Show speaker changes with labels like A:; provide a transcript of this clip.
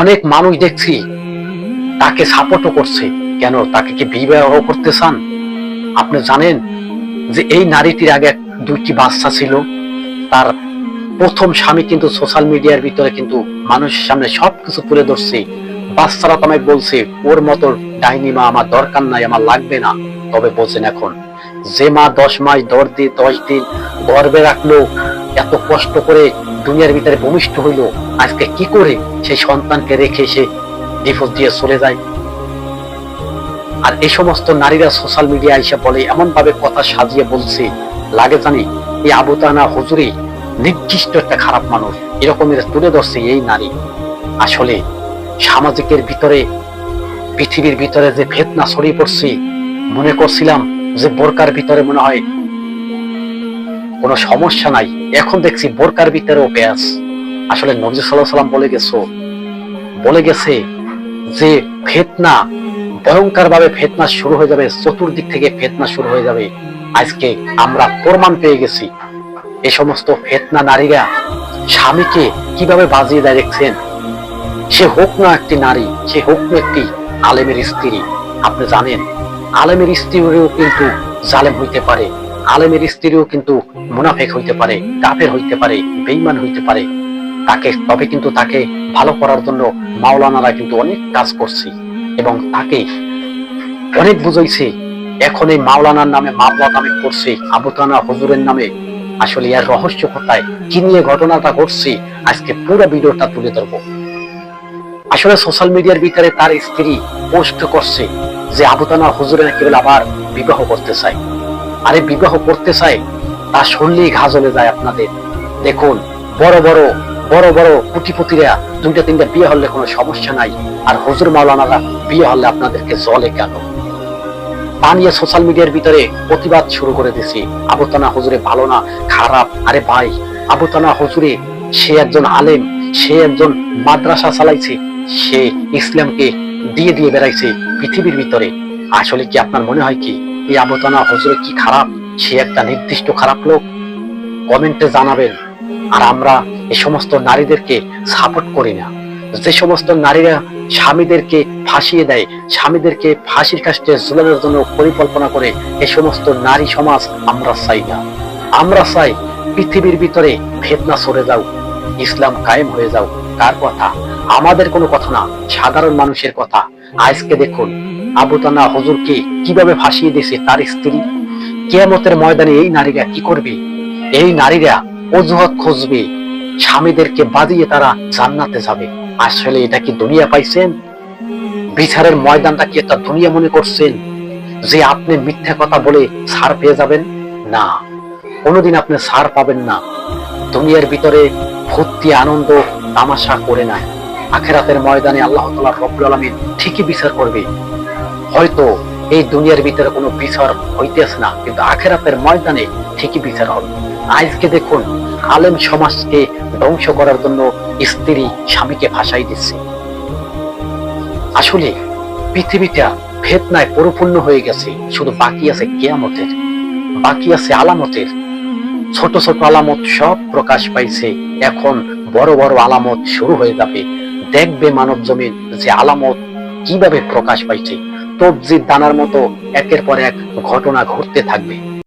A: অনেক মানুষ দেখছি তাকে সাপোর্টও করছে। কেন? তাকে কি বিবাহ করতে চান? আপনি জানেন যে এই নারীটির আগে দুইটি বাচ্চা ছিল। তার প্রথম স্বামী কিন্তু সোশ্যাল মিডিয়ার ভিতরে কিন্তু মানুষের সামনে সবকিছু তুলে ধরছে। বাচ্চারা তো আমায় বলছে, ওর মতো ডাইনি মা আমার দরকার নাই, আমার লাগবে না। তবে বলছেন এখন, যে মা দশ মাস দশ দিন দশ দিন গর্বে রাখল, এত কষ্ট করে দুনিয়ার ভিতরে ভূমিষ্ঠ হইল, আজকে কি করে সেই সন্তানকে রেখে সে ডিভোর্স দিয়ে চলে যায়। আর এই সমস্ত নারীরা সোশ্যাল মিডিয়া এসে বলে এমন ভাবে কথা সাজিয়ে বলছে, লাগে জানি এই আবু তানা হুজুরি নির্দিষ্ট একটা খারাপ মানুষ, এরকমের তুলে ধরছে এই নারী। আসলে সামাজিকের ভিতরে, পৃথিবীর ভিতরে যে ভেদনা ছড়িয়ে পড়ছে, মনে করছিলাম যে বোরকার ভিতরে মনে হয় কোনো সমস্যা নাই, এখন দেখছি বোরকার ভিতরেও পেঁয়াজ আসলে নবী সাল্লাহ সাল্লাম বলে গেছো, বলে গেছে যে ফেতনা ভয়ঙ্কর ভাবে ফেতনা শুরু হয়ে যাবে, চতুর্দিক থেকে ফেতনা শুরু হয়ে যাবে। আজকে আমরা প্রমাণ পেয়ে গেছি এই সমস্ত ফেতনা নারীরা স্বামীকে কীভাবে বাজিয়ে দেয় দেখছেন? সে হোক না একটি নারী, সে হোক না একটি আলেমের স্ত্রী। আপনি জানেন, আলেমের স্ত্রীও কিন্তু জালেম হইতে পারে, আলেমের স্ত্রীও কিন্তু মুনাফেক হইতে পারে, কাফের হইতে পারে বেইমান হইতে পারে। তাকে, তবে কিন্তু তাকে ভালো করার জন্য মাওলানারা কিন্তু অনেক কাজ করছে এবং তাকে অনেক বুঝাইছে। এখন এই মাওলানার নামে মামলা নামে করছে আবুতানা হুজুরের নামে। আসলে এর রহস্য কোথায়? কি নিয়ে ঘটনাটা ঘটছে? আজকে পুরো ভিডিওটা তুলে ধরবো। আসলে সোশ্যাল মিডিয়ার ভিতরে তার স্ত্রী পোস্ট করছে যে আবুতানা হুজুরে নাকি বলে আবার বিবাহ করতে চায়। আরে বিবাহ করতে চায়? তা শুনলেই ঘা যায় আপনাদের। দেখুন, বড় বড় বড় বড় কুটিপতিরা দুইটা তিনটা বিয়ে হলে কোনো সমস্যা নাই। আর হুজুর মাওলানারা বিয়ে হলে আপনাদেরকে জলে কেন? তা নিয়ে সোশ্যাল মিডিয়ার ভিতরে প্রতিবাদ শুরু করে দিছি। আবুতানা হুজুরে ভালো না, খারাপ। আরে ভাই, আবুতানা হুজুরে, সে একজন আলেম, সে একজন মাদ্রাসা চালাইছে, সে ইসলামকে দিয়ে দিয়ে বেড়াইছে পৃথিবীর ভিতরে। আসলে কি আপনার মনে হয় কি, এই আবুতানা হুজুরে কি খারাপ? সে একটা নির্দিষ্ট খারাপ লোক? কমেন্টে জানাবেন। আর আমরা এই সমস্ত নারীদেরকে সাপোর্ট করি না। যে সমস্ত নারীরা স্বামীদেরকে ফাঁসিয়ে দেয়, স্বামীদেরকে ফাঁসির কাছে ঝুলানোর জন্য পরিকল্পনা করে এই সমস্ত নারী সমাজ আমরা চাই না। আমরা চাই পৃথিবীর ভিতরে ফেতনা সরে যাও, ইসলাম কায়েম হয়ে যাও। কার কথা, আমাদের কোনো কথা না, সাধারণ মানুষের কথা। আজকে দেখুন আবুতানা হুজুরকে কীভাবে ফাঁসিয়ে দিয়েছে তার স্ত্রী। কেয়ামতের ময়দানে এই নারীরা কি করবে? এই নারীরা অজুহাত খুঁজবে। স্বামীদেরকে বাদিয়ে তারা জান্নাতে যাবে। আসলে এটা কি দুনিয়া পাইছেন? বিচারের ময়দানটা কি একটা দুনিয়া মনে করছেন? যে আপনি মিথ্যা কথা বলে ছাড় পেয়ে যাবেন? না। কোনোদিন আপনি ছাড় পাবেন না। দুনিয়ার ভিতরে ভর্তি আনন্দ, তামাশা করে নাই। আখেরাতের ময়দানে আল্লাহ তালা রব্বুল আলমিন ঠিকই বিচার করবে। হয়তো এই দুনিয়ার ভিতরে কোনো বিচার হইতেছে না, কিন্তু আখেরাতের ময়দানে ঠিকই বিচার হবে। আজকে দেখুন, আলেম সমাজকে ধ্বংস করার জন্য স্ত্রী স্বামীকে ভাসাই দিচ্ছে। আসলে পৃথিবীটা ফেতনায় পরিপূর্ণ হয়ে গেছে, শুধু বাকি আছে কেয়ামতের। বাকি আছে আলামতের। ছোট ছোট আলামত সব প্রকাশ পাইছে, এখন বড় বড় আলামত শুরু হয়ে যাবে। দেখবে মানব জমিন যে আলামত কীভাবে প্রকাশ পাইছে। তবজির দানার মতো একের পর এক ঘটনা ঘটতে থাকবে।